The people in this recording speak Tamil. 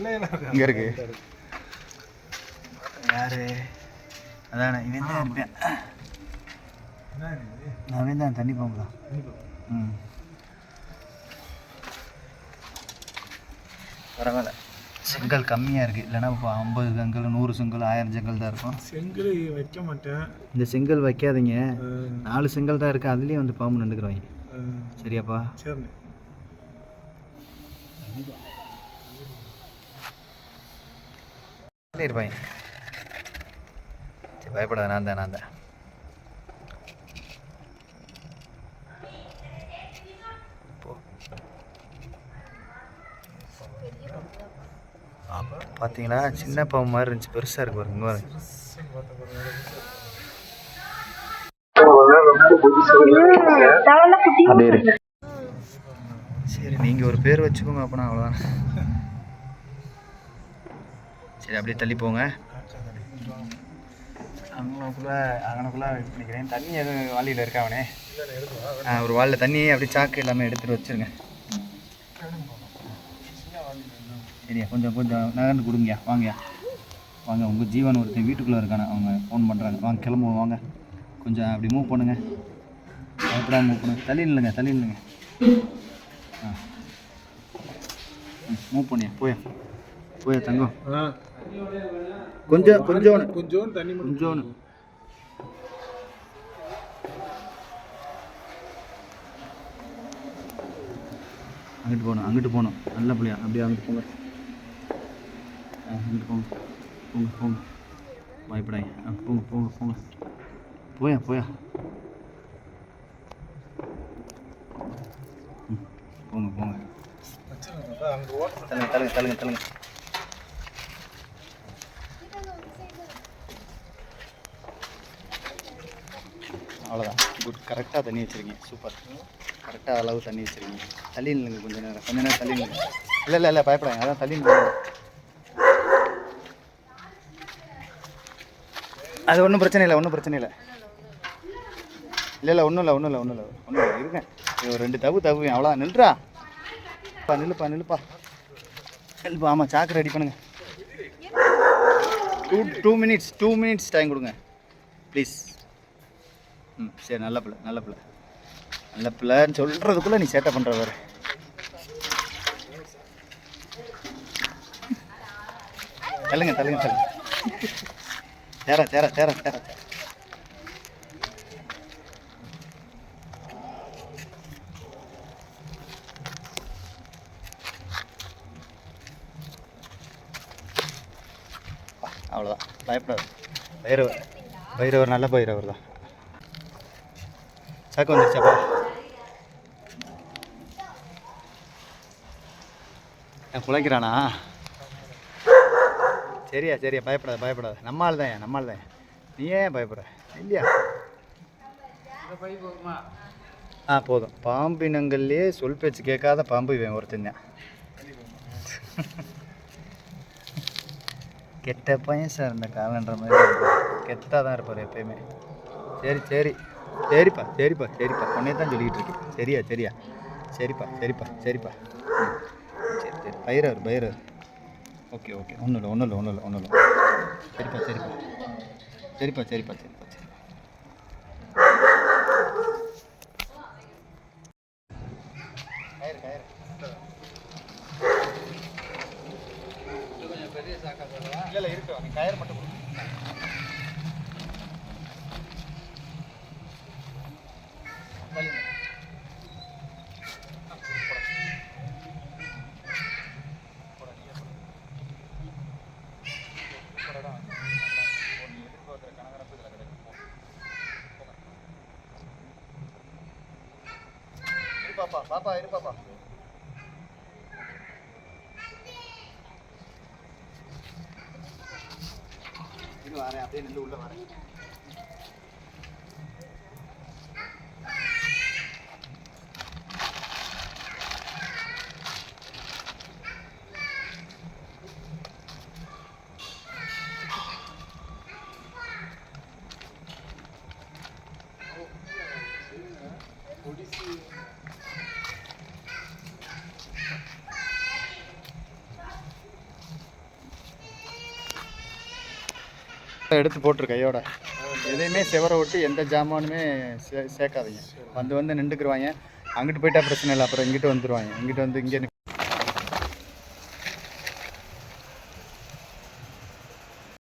இங்கே இருக்கு. யாரு? அதானே இவன் தான் இருப்பேன் அவன் தான் தண்ணி பாம்பு தான். ம். பரவாயில்ல. செங்கல் கம்மியாக இருக்குது இல்லைன்னா இப்போ ஐம்பது செங்கல் நூறு செங்கல் ஆயிரம் செங்கல் தான் இருக்கும். செங்கல் வைக்க மாட்டேன். இந்த செங்கல் வைக்காதீங்க. நாலு செங்கல் தான் இருக்குது அதுலேயும் வந்து பாம்பு நின்றுக்குறவாங்க சரியாப்பா. சரி இருப்பாங்க சரி பயப்படாத நான் தான் நான் தான். பார்த்தீங்களா சின்ன பாம்பு மாதிரி இருந்துச்சு பெருசாக இருக்கு பாருங்க பாருங்க. சரி நீங்கள் ஒரு பேர் வச்சுக்கோங்க அப்போனா அவ்வளோதான் சரி அப்படியே தள்ளி போங்க. அங்கனக்குள்ளே அங்கனக்குள்ளே நினைக்கிறேன் தண்ணி எதுவும் வாளியில் இருக்கா அவனே? ஒரு வாளில் தண்ணி அப்படியே சாக்கு எல்லாமே எடுத்துகிட்டு வச்சுருங்க. சரியா கொஞ்சம் கொஞ்சம் நகர்ந்து கொடுங்கயா வாங்கயா வாங்க உங்கள் ஜீவன் ஒருத்தன் வீட்டுக்குள்ளே இருக்கானே? அவங்க ஃபோன் பண்ணுறாங்க வாங்க கிளம்புவோம் வாங்க. கொஞ்சம் அப்படி மூவ் பண்ணுங்க. பயப்படாம மூவ் பண்ணுங்க தள்ளி நில்லுங்க தள்ளி நில்லுங்க. ஆ. மூவ் பண்ணியா? போயா. போயா தங்கம். கொஞ்சம் கொஞ்சம் கொஞ்சம் தண்ணி கொஞ்சோன்னு அங்கிட்டு போகணும் அங்கிட்டு போகணும். நல்ல பிள்ளையா. அப்படியே அங்கிட்டு போங்க. அங்கிட்டு போங்க. போங்க போங்க. பயப்படாங்க போங்க போங்க போங்க. போயா போயா. போங்க போங்க. தள்ளுங்க தள்ளுங்க தள்ளுங்க தள்ளுங்க அவ்வளோதான் குட் கரெக்டாக தண்ணி வச்சுருக்கீங்க. சூப்பர் கரெக்டாக அளவு தண்ணி வச்சுருக்கீங்க. தள்ளி நில்லுங்க கொஞ்ச நேரம். கொஞ்ச நேரம் தள்ளி நில்லுங்க. இல்லை இல்லை இல்லை பயப்படாங்க அதான் தள்ளி நில்லுங்க. அது ஒன்றும் பிரச்சனை இல்லை ஒன்றும் பிரச்சனை இல்லை. இல்லை இல்லை ஒன்றும் இல்லை ஒன்றும் இல்லை ஒன்றும் இல்லை. ஒன்றும் இல்லை. இருங்க. இது ஒரு ரெண்டு தவு தவு. அவ்வளோ நில்றா. பா நில்லுப்பா நில்லுப்பா. நில்லுப்பா ஆமாம் சாக்கு ரெடி பண்ணுங்க. Two two minutes two minutes time கொடுங்க. ப்ளீஸ் ம் சரி நல்ல பிள்ளை நல்ல பிள்ளை. நல்ல பிள்ளைன்னு சொல்கிறதுக்குள்ளே நீ சேட்டை பண்ணுற வேறு. தள்ளுங்க தள்ளுங்க தள்ளுங்க. தேர தேர தேர தேர. தேர அவ்வளோதான் பயப்படாது. பைரவர். பைரவர் நல்ல பைரவர் தான் சாக்கு வந்துருச்சாப்பா ஏன் குலைக்கிறானா சரியா சரியா பயப்படாத பயப்படாத. நம்மால் தான் நம்மால் தான். நீ ஏன் பயப்படுற? இல்லையா? ஆ போதும். பாம்பினங்கள்லேயே சொல் பேச்சு கேட்காத பாம்பு இவன் ஒருத்தன் தான். கெட்ட பையன் சார் இந்த காலன்ற மாதிரி. கெத்தாக தான் இருப்பார் எப்பயுமே. சரி சரி. சரிப்பா சரிப்பா சரிப்பா. உன்னே தான் சொல்லிக்கிட்டு இருக்கேன். சரியா சரியா. சரிப்பா சரிப்பா சரிப்பா. சரி சரி. பயிரவர் பயிரவர் ஓகே ஓகே. ஒன்றும் இல்லை ஒன்றும் இல்லை ஒன்றும் இல்லை ஒன்றும் இல்லை. சரிப்பா சரிப்பா. சரிப்பா சரிப்பா சரிப்பா சரி இல்லை இல்லை இருக்கு. நீ மட்டும் பாப்பா பாப்பா இரு பாப்பா இரு வரேன் அப்படியே நின்று உள்ள வரேன். எடுத்து போட்டுரு கையோட. எதையுமே செவரை ஒட்டி எந்த ஜாமானுமே சே சேர்க்காதீங்க. வந்து வந்து நின்றுக்குருவாங்க. அங்கிட்டு போயிட்டா பிரச்சனை இல்லை அப்புறம் இங்கிட்டு வந்துடுவாங்க இங்கிட்டு வந்து இங்கே